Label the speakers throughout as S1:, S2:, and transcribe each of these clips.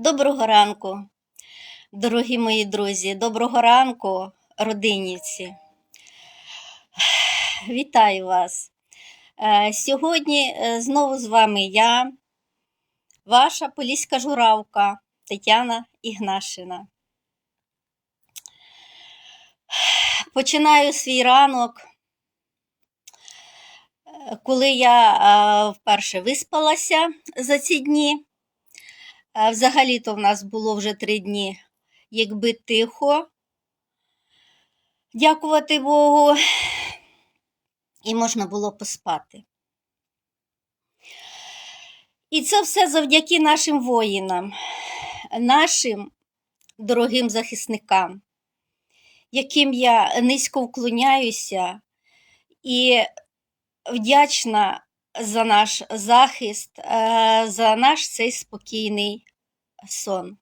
S1: Доброго ранку, дорогі мої друзі, доброго ранку, родинівці. Вітаю вас. Е, Сьогодні е, знову з вами я, ваша поліська журавка Тетяна Ігнашина. Починаю свій ранок, е, коли я вперше виспалася за ці дні. Взагалі-то в нас було вже три дні, якби тихо. Дякувати Богу. І можна було поспати. І це все завдяки нашим воїнам, нашим дорогим захисникам, яким я низько вклоняюся і вдячна за наш захист, е, за наш цей спокійний сон.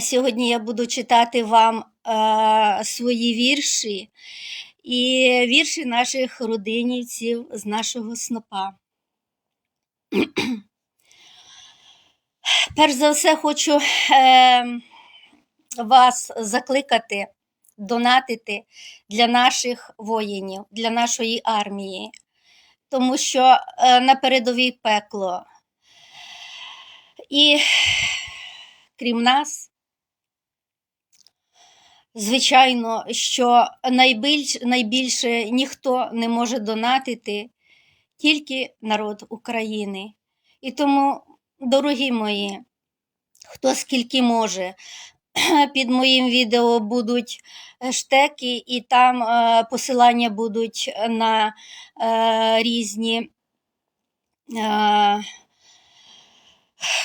S1: Сьогодні я буду читати вам е, свої вірші і вірші наших родинівців з нашого снопа. Перш за все, хочу е, вас закликати, донатити для наших воїнів, для нашої армії, тому що е, на передовій пекло. І крім нас, звичайно, що найбільш, найбільше ніхто не може донатити, тільки народ України. І тому, дорогі мої, хто скільки може, під моїм відео будуть штеки, і там е, посилання будуть на е, різні. Е,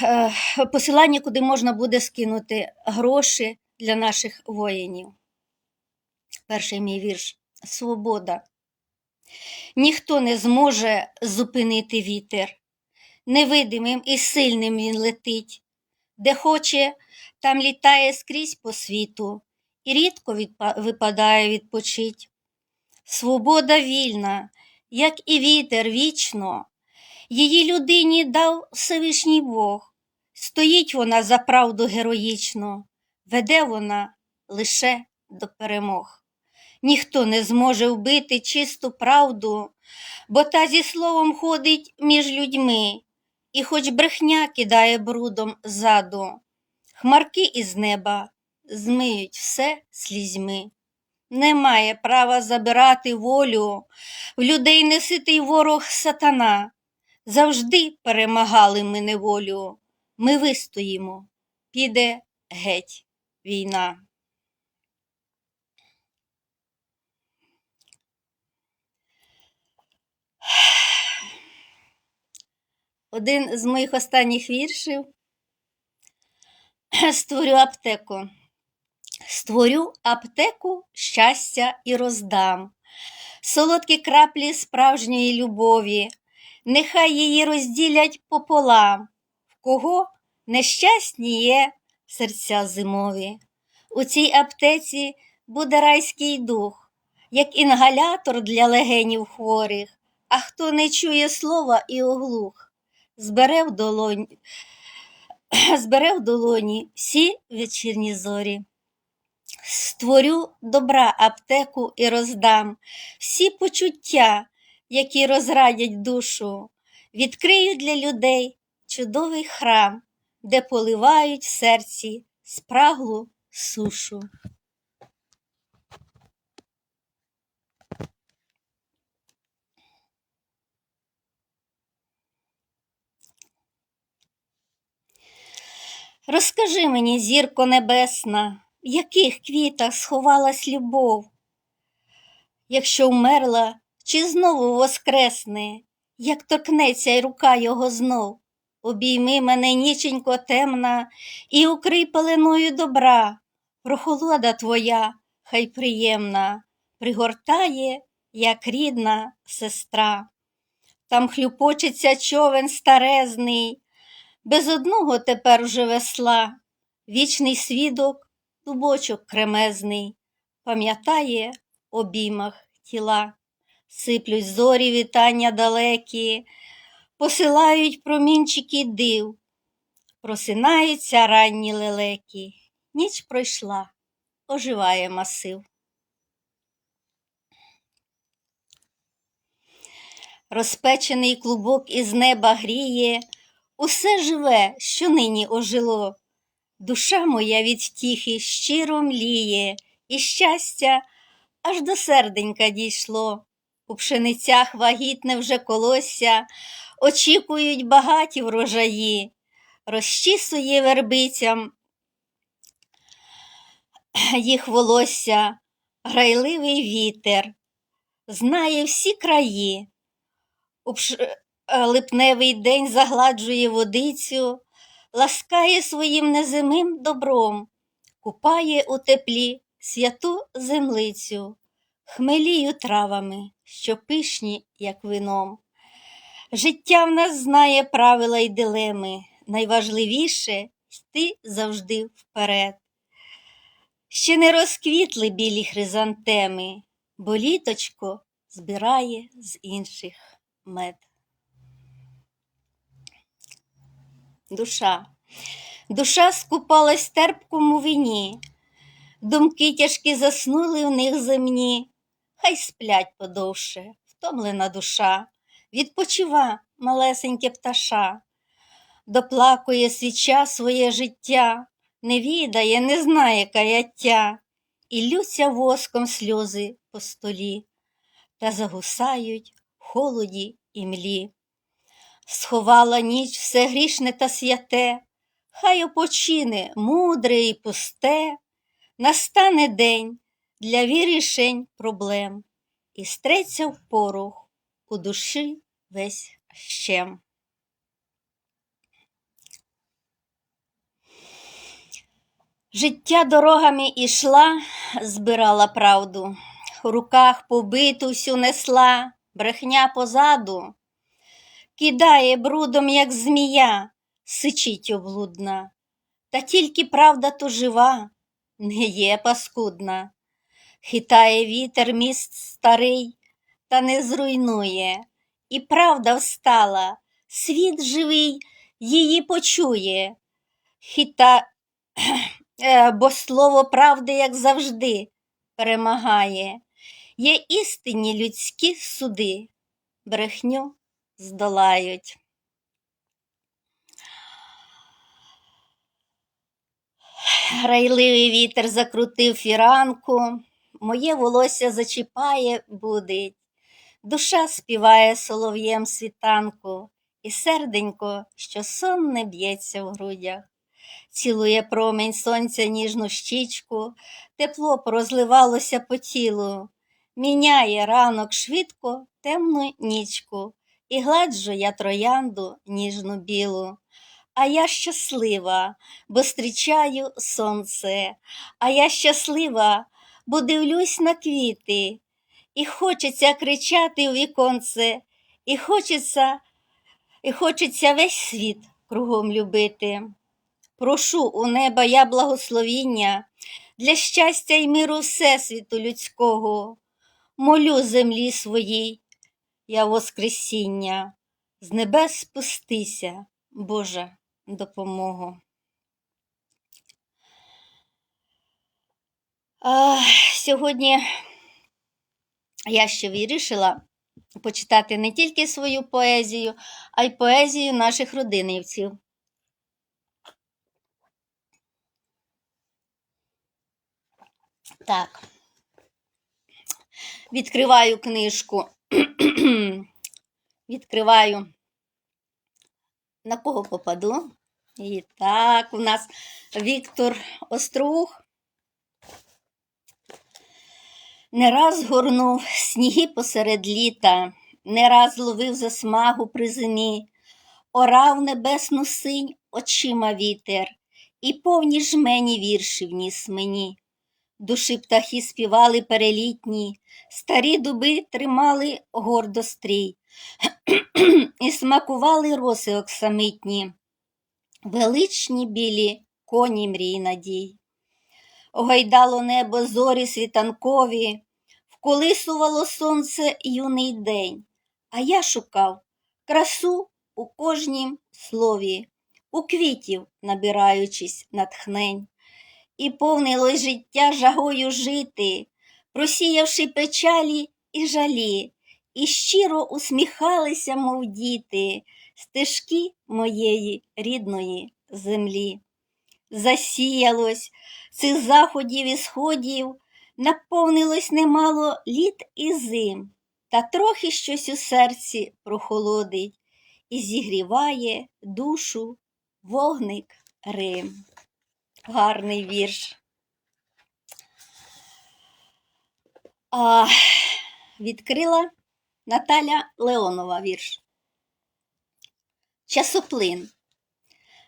S1: е, посилання, куди можна буде скинути гроші для наших воїнів. Перший мій вірш Свобода. Ніхто не зможе зупинити вітер. Невидимим і сильним він летить. Де хоче, там літає скрізь по світу і рідко випадає відпочить. Свобода вільна, як і вітер вічно, Її людині дав Всевишній Бог. Стоїть вона за правду героїчно, веде вона лише до перемог. Ніхто не зможе вбити чисту правду, бо та зі словом ходить між людьми, і хоч брехня кидає брудом ззаду, хмарки із неба змиють все слізьми. Немає права забирати волю, в людей неситий ворог сатана. Завжди перемагали ми неволю, ми вистоїмо, піде геть війна. Один з моїх останніх віршів створю аптеку. Створю аптеку щастя і роздам, солодкі краплі справжньої любові, нехай її розділять пополам, в кого нещасні є серця зимові. У цій аптеці буде райський дух, як інгалятор для легенів хворих, а хто не чує слова і оглух, збере в долоні, збере в долоні всі вечірні зорі. Створю добра аптеку і роздам всі почуття, які розрадять душу, відкрию для людей чудовий храм, де поливають серці спраглу сушу. Розкажи мені, зірко небесна, в яких квітах сховалась любов? Якщо вмерла, чи знову воскресне, як торкнеться й рука його знов? Обійми мене, ніченько темна, і укрий пеленою добра, прохолода твоя, хай приємна, пригортає, як рідна сестра. Там хлюпочеться човен старезний, без одного тепер уже весла, вічний свідок, дубочок кремезний, пам'ятає обіймах тіла, сиплють зорі вітання далекі, посилають промінчики див, Просинаються ранні лелеки, ніч пройшла, оживає масив. Розпечений клубок із неба гріє, усе живе, що нині ожило. Душа моя від втіхи щиро мліє, і щастя аж до серденька дійшло. У пшеницях вагітне вже колосся, очікують багаті врожаї, розчісує вербицям їх волосся, грайливий вітер, знає всі краї. Липневий день загладжує водицю, ласкає своїм неземним добром, купає у теплі святу землицю, хмелію травами, що пишні, як вином. Життя в нас знає правила й дилеми, найважливіше йти завжди вперед. Ще не розквітли білі хризантеми, бо літочко збирає з інших мед. Душа. Душа скупалась терпкому вині, думки тяжкі заснули в них земні, хай сплять подовше, втомлена душа, відпочива малесеньке пташа, доплакує свіча своє життя, не відає, не знає каяття, і лються воском сльози по столі, та загусають холоді і млі. Сховала ніч все грішне та святе, хай опочине мудре і пусте, настане день для вирішень проблем, і стреться в порох у душі весь щем. Життя дорогами ішла, збирала правду, в руках побиту всю несла, брехня позаду, кидає брудом, як змія, сичить облудна, та тільки правда то жива, не є паскудна, хитає вітер міст старий, та не зруйнує, і правда встала, світ живий її почує, хита... Е, бо слово правди, як завжди, перемагає. Є істинні людські суди, брехню здолають. Грайливий вітер закрутив фіранку, моє волосся зачіпає, будить, душа співає солов'єм світанку, і серденько, що сонне б'ється в грудях. Цілує промінь сонця ніжну щічку, тепло порозливалося по тілу, міняє ранок швидко темну нічку, і гладжу я троянду ніжну білу. А я щаслива, бо зустрічаю сонце, а я щаслива, бо дивлюсь на квіти, і хочеться кричати у віконце, і хочеться, і хочеться весь світ кругом любити. Прошу у неба я благословіння для щастя й миру Всесвіту людського, молю землі своїй, я Воскресіння, з небес спустися, Божа допомогу. А, сьогодні я ще вирішила почитати не тільки свою поезію, а й поезію наших родинівців. Так. Відкриваю книжку. Відкриваю, на кого попаду. І так, у нас Віктор Острух. Не раз горнув сніги посеред літа, не раз ловив засмагу при зимі, орав небесну синь очима вітер, і повні жмені віршів ніс мені. Душі птахи співали перелітні, старі дуби тримали гордо стрій і смакували роси оксамитні, величні білі коні мрій надій. Огайдало небо зорі світанкові, вколисувало сонце юний день, а я шукав красу у кожнім слові, у квітів набираючись натхнень, і повнилось життя жагою жити, просіявши печалі і жалі, і щиро усміхалися, мов діти, стежки моєї рідної землі. Засіялось цих заходів і сходів, наповнилось немало літ і зим, та трохи щось у серці прохолодить і зігріває душу вогник Рим. Гарний вірш. А, відкрила Наталя Леонова вірш. Часоплин.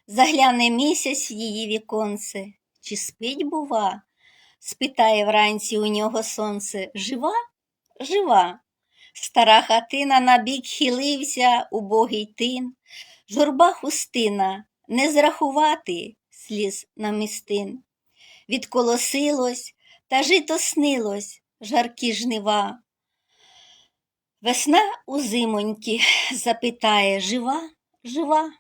S1: Загляне місяць її віконце. Чи спить, бува? спитає вранці у нього сонце. Жива? Жива. Стара хатина на бік хилився, убогий тин. Журба хустина, не зрахувати сліз намістин. Відколосилось, та жито снилось, жаркі жнива. Весна у зимоньки запитає жива, жива.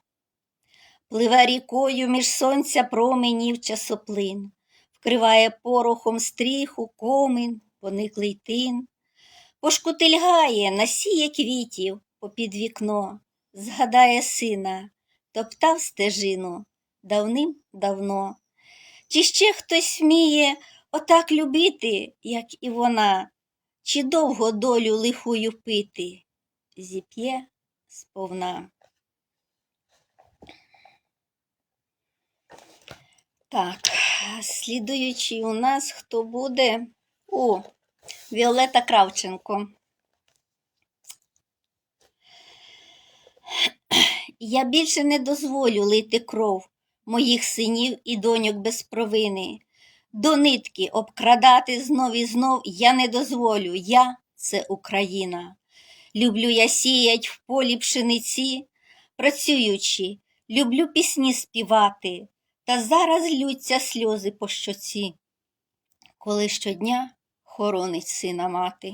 S1: Пливе рікою між сонця променів часоплин, вкриває порохом стріху, комин, пониклий тин, пошкутильгає, насіє квітів попід вікно, згадає сина, топтав стежину давним-давно. Чи ще хтось вміє отак любити, як і вона, чи довго долю лихую пити, зіп'є сповна. Так, слідуючий у нас хто буде? О, Віолета Кравченко. Я більше не дозволю лити кров моїх синів і доньок без провини. До нитки обкрадати знов і знов я не дозволю. Я це Україна. Люблю я сіять в полі пшениці, працюючи, люблю пісні співати, та зараз лються сльози по щоці, коли щодня хоронить сина мати.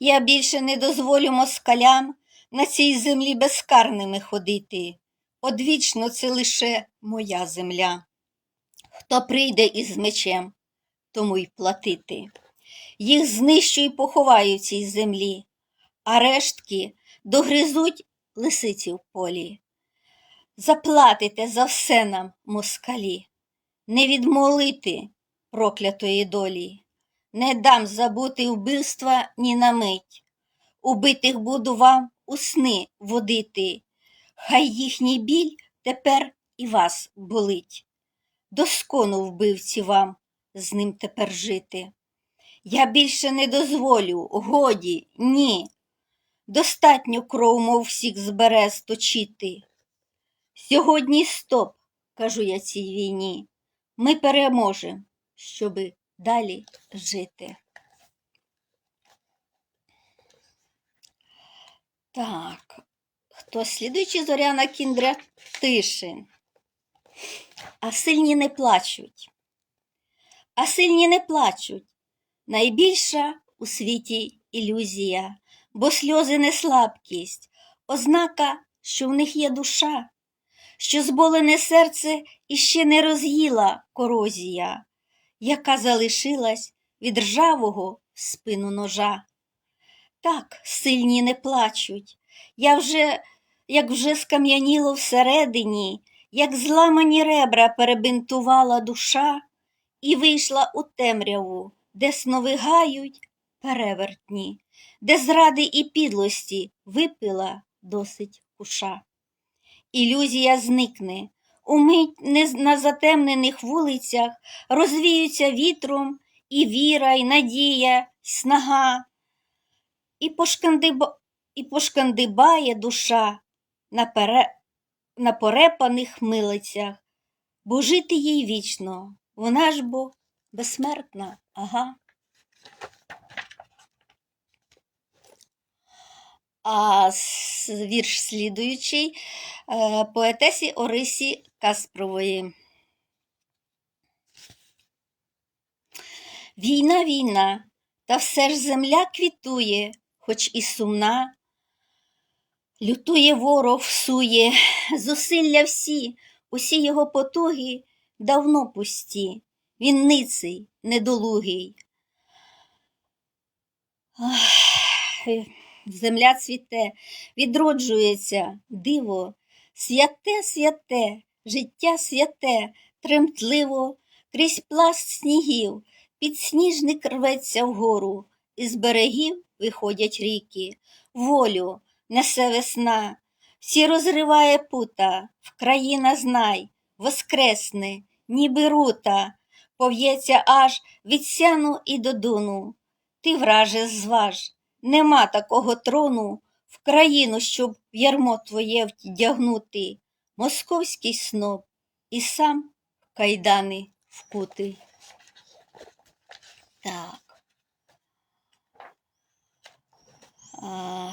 S1: Я більше не дозволю москалям на цій землі безкарними ходити. Одвічно це лише моя земля. Хто прийде із мечем, тому й платити. Їх знищу й поховаю в цій землі, а рештки догризуть лисиці в полі. Заплатите за все нам, москалі, не відмолити проклятої долі, не дам забути вбивства ні на мить. Убитих буду вам у сни водити, хай їхній біль тепер і вас болить. Доскону вбивці вам з ним тепер жити. Я більше не дозволю, годі, ні. Достатньо кров, мов всіх збере сточити. Сьогодні стоп, кажу я цій війні. Ми переможемо, щоби далі жити. Так, хто слідуючий Зоряна Кіндря Тишин. А сильні не плачуть. А сильні не плачуть. Найбільша у світі ілюзія, бо сльози не слабкість, ознака, що в них є душа, що зболене серце іще не роз'їла корозія, яка залишилась від ржавого спину ножа. Так, сильні не плачуть. Я вже, як вже скам'яніло всередині, як зламані ребра перебинтувала душа і вийшла у темряву, де сновигають перевертні, де зради і підлості випила досить куша. Ілюзія зникне, умить на затемнених вулицях розвіються вітром і віра, і надія, і снага, і пошкандибає душа на, пере... на порепаних милицях, бо жити їй вічно, вона ж бо безсмертна, ага. А вірш слідуючий е, поетесі Орисі Каспрової. Війна, війна, та все ж земля квітує, хоч і сумна. Лютує ворог всує, зусилля всі усі його потуги давно пусті, він ниций, недолугий. Ах, Земля цвіте, відроджується, диво, святе, святе, життя святе, тремтливо, крізь пласт снігів, підсніжник рветься вгору, із берегів виходять ріки, волю несе весна, всі розриває пута, в країна знай, воскресне, ніби рута, пов'ється аж від сяну і до дуну. Ти, враже, зваж, нема такого трону в країну, щоб ярмо твоє вдягнути, московський сноп і сам в кайдани вкутий. Так. А...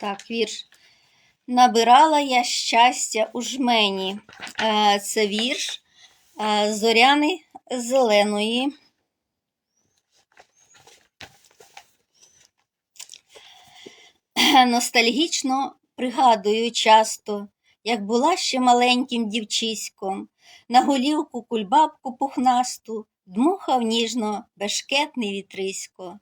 S1: Так, вірш. Набирала я щастя у жмені. Е, Це вірш е, Зоряни Зеленої. Ностальгічно пригадую часто, як була ще маленьким дівчиськом, на голівку кульбабку пухнасту дмухав ніжно бешкетний вітрисько.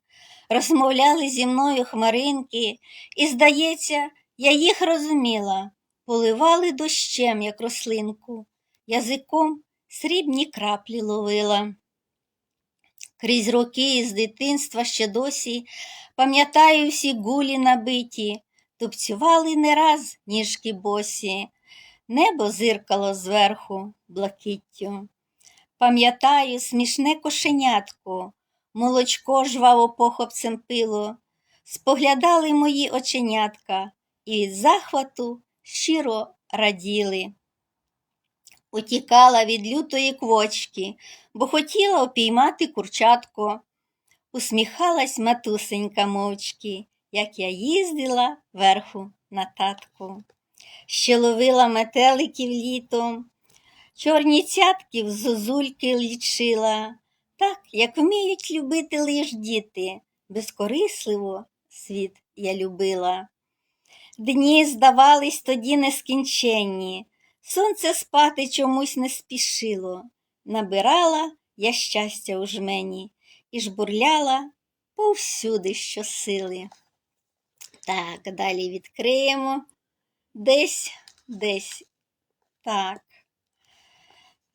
S1: Розмовляли зі мною хмаринки, і, здається, я їх розуміла, поливали дощем, як рослинку, язиком срібні краплі ловила. Крізь роки з дитинства ще досі пам'ятаю всі гулі набиті, тупцювали не раз ніжки босі, небо зиркало зверху блакиттю. Пам'ятаю смішне кошенятко, молочко жваво похопцем пило, споглядали мої оченятка і від захвату щиро раділи. Утікала від лютої квочки, бо хотіла опіймати курчатко. Усміхалась матусенька мовчки, як я їздила верху на татку. Ще ловила метеликів літом, чорні цятки в зозульки лічила, так, як вміють любити лиш діти, безкорисливо світ я любила. Дні здавались тоді нескінченні, сонце спати чомусь не спішило, набирала я щастя у жмені і жбурляла повсюди щосили. Так, далі відкриємо. Десь, десь. Так.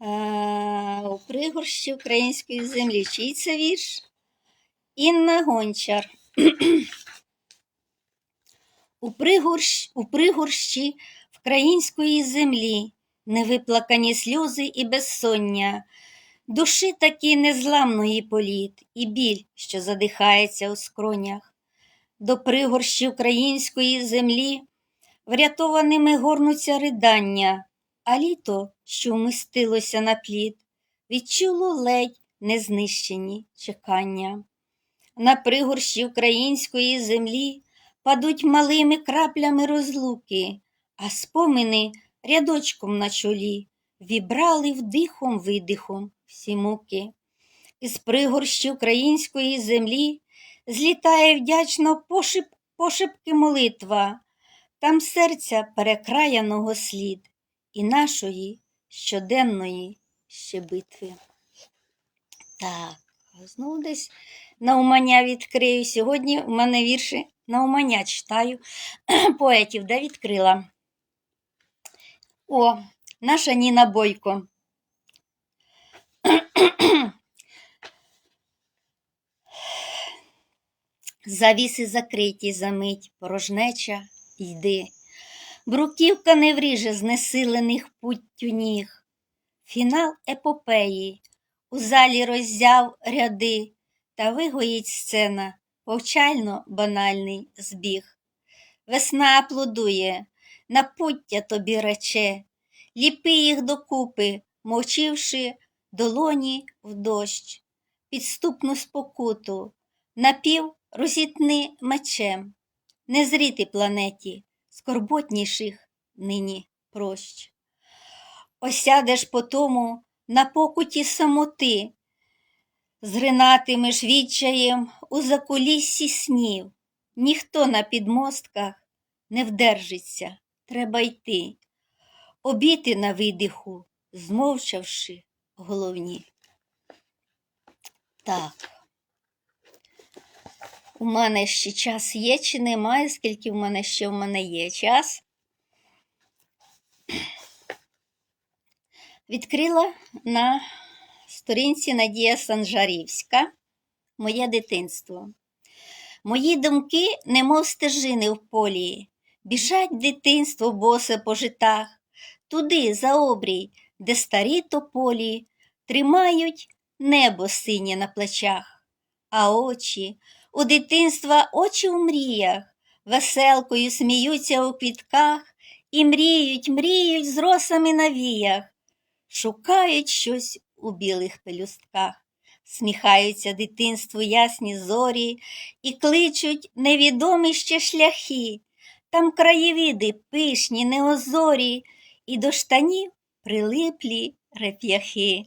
S1: У пригорщі української землі. Чий це вірш? Інна Гончар. У, пригорщ, у пригорщі української землі невиплакані сльози і безсоння, душі такі незламної політ, і біль, що задихається у скронях. До пригорщі української землі врятованими горнуться ридання, а літо, що вмистилося на плід, відчуло ледь незнищені чекання. На пригорщі української землі падуть малими краплями розлуки, а спомини рядочком на чолі вібрали вдихом видихом всі муки. Із пригорщі української землі злітає вдячно пошип, пошепки молитва, там серця перекраяного слід і нашої щоденної ще битви. Так, знову десь наумання відкрию. Сьогодні в мене вірші наумання читаю поетів, де відкрила. О, наша Ніна Бойко. Завіси закриті за мить, порожнеча йди. Бруківка не вріже знесилених путтю ніг. Фінал епопеї. У залі роззяв ряди. Та вигоїть сцена. Повчально банальний збіг. Весна аплодує, на пуття тобі рече, ліпи їх докупи, мовчивши долоні в дощ, підступну спокуту, напів розітни мечем, не зріти планеті, скорботніших нині прощ. Осядеш по тому на покуті самоти, зринатимеш відчаєм у закуліссі снів, ніхто на підмостках не вдержиться треба йти, обіти на видиху, змовчавши головні. Так. У мене ще час є чи немає, скільки в мене ще в мене є час. Відкрила на сторінці Надія Санжарівська Моє дитинство. Мої думки, немов стежини в полі, біжать дитинство босе по житах, туди, за обрій, де старі тополі тримають небо синє на плечах, а очі у дитинства очі у мріях, веселкою сміються у квітках і мріють, мріють з росами на віях, шукають щось у білих пелюстках, сміхаються дитинству ясні зорі і кличуть невідомі ще шляхи, там краєвиди пишні, неозорі, і до штанів прилиплі реп'яхи.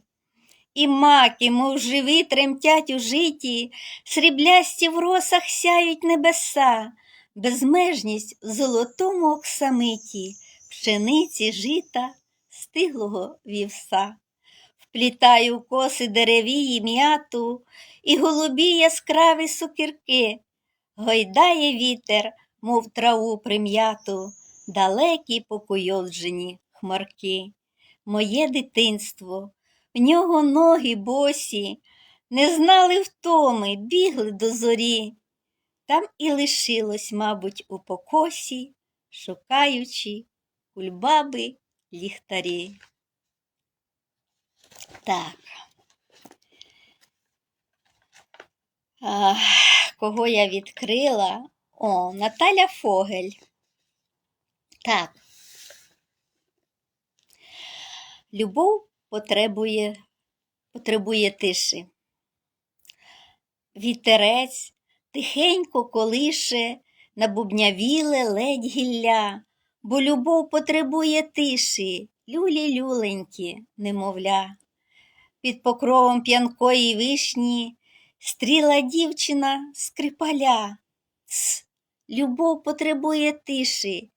S1: І маки, мов живі, тремтять у житі, сріблясті в росах сяють небеса, безмежність в золотому оксамиті, пшениці жита, стиглого вівса. Вплітаю в коси деревії м'яту і голубі яскраві сукірки, гойдає вітер, мов траву прим'яту, далекі покуйовджені хмарки. Моє дитинство. В нього ноги босі, не знали втоми, бігли до зорі. Там і лишилось, мабуть, у покосі, шукаючи кульбаби ліхтарі. Так. А, кого я відкрила? О, Наталя Фогель. Так. Любов потребує, потребує тиші. Вітерець тихенько колише набубнявіле ледь гілля, бо любов потребує тиші, люлі люленькі, немовля. Під покровом п'янкої вишні стріла дівчина скрипаля. Ц, любов потребує тиші,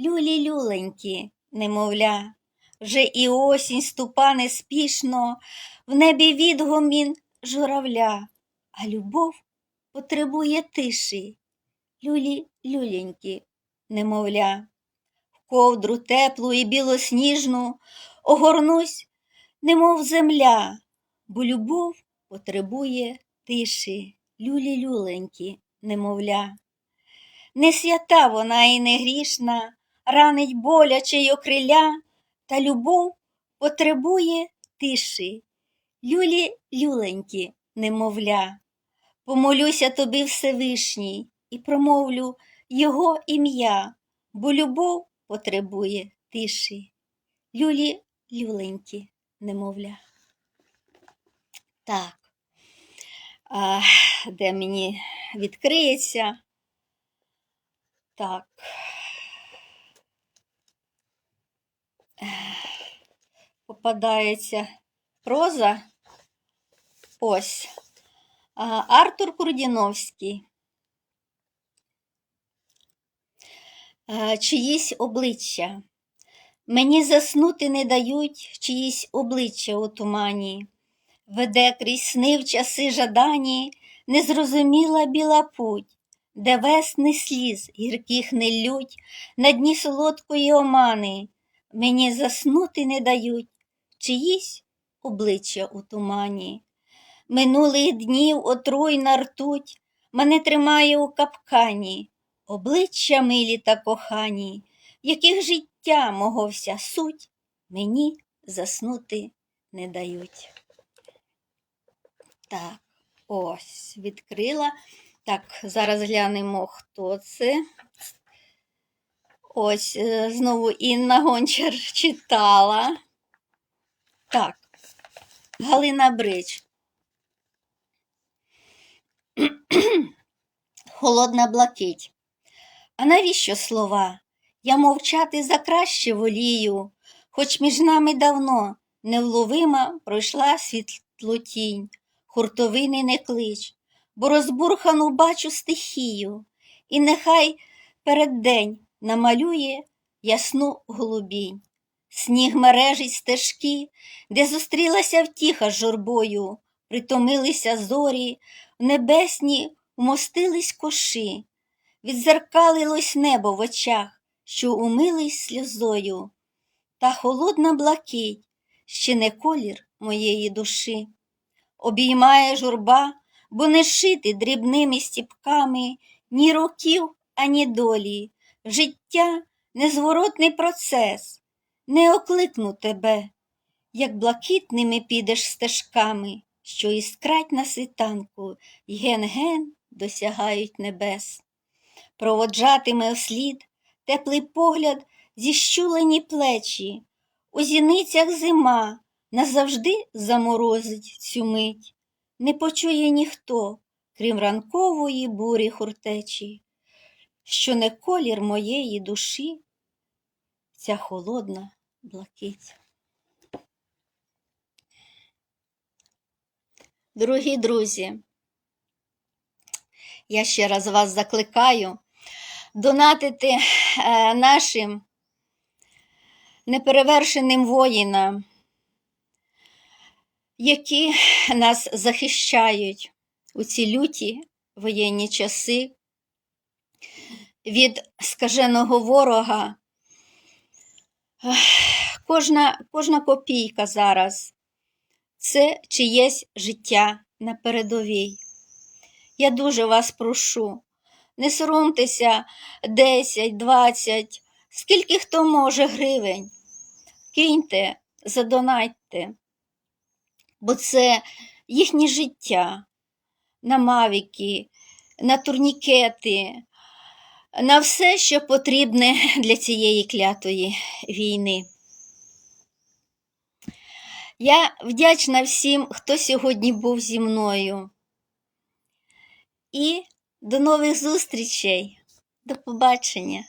S1: люлі люленькі, немовля. Вже і осінь ступа неспішно, в небі відгомін журавля, а любов потребує тиші, люлі люленькі, немовля. В ковдру теплу і білосніжну огорнусь, немов земля, бо любов потребує тиші, люлі люленькі, немовля. Не свята вона і не грішна, ранить боляче й окриля, та любов потребує тиші, люлі люленькі, немовля. Помолюся тобі Всевишній і промовлю Його ім'я, бо любов потребує тиші, люлі люленькі, немовля. Так, а, де мені відкриється? Так. Попадається проза. Ось. Артур Курдіновський. Чиїсь обличчя. Мені заснути не дають чиїсь обличчя у тумані. Веде крізь сни в часи жадані, незрозуміла біла путь, де весни сліз гірких не лють, на дні солодкої омани. Мені заснути не дають чиїсь обличчя у тумані. Минулих днів отруйна ртуть, мене тримає у капкані, обличчя милі та кохані, яких життя мого вся суть, мені заснути не дають. Так, ось, відкрила. Так, зараз глянемо, хто це. Ось, е, знову Інна Гончар читала. Так, Галина Брич. Холодна блакить. А навіщо слова? Я мовчати за краще волію, хоч між нами давно невловима пройшла світлотінь, хуртовини не клич, бо розбурхану бачу стихію, і нехай перед день намалює ясну голубінь. Сніг мережить стежки, де зустрілася втіха з журбою, притомилися зорі, в небесні вмостились коши, відзеркалилось небо в очах, що умились сльозою, та холодна блакить ще не колір моєї душі. Обіймає журба, бо не шити дрібними стіпками ні років, ані долі. Життя незворотний процес, не окликну тебе, як блакитними підеш стежками, що іскрать на світанку, й ген-ген досягають небес. Проводжатиме вслід теплий погляд зіщулені плечі, у зіницях зима назавжди заморозить цю мить, не почує ніхто, крім ранкової бурі хуртечі, що не колір моєї душі, ця холодна блакить. Дорогі друзі, я ще раз вас закликаю донатити е, нашим неперевершеним воїнам, які нас захищають у ці люті воєнні часи від скаженого ворога. Кожна, кожна копійка зараз це чиєсь життя на передовій. Я дуже вас прошу, не соромтеся 10, 20, скільки хто може гривень. Киньте, задонайте, бо це їхнє життя на мавіки, на турнікети, на все, що потрібне для цієї клятої війни. Я вдячна всім, хто сьогодні був зі мною. І до нових зустрічей. До побачення.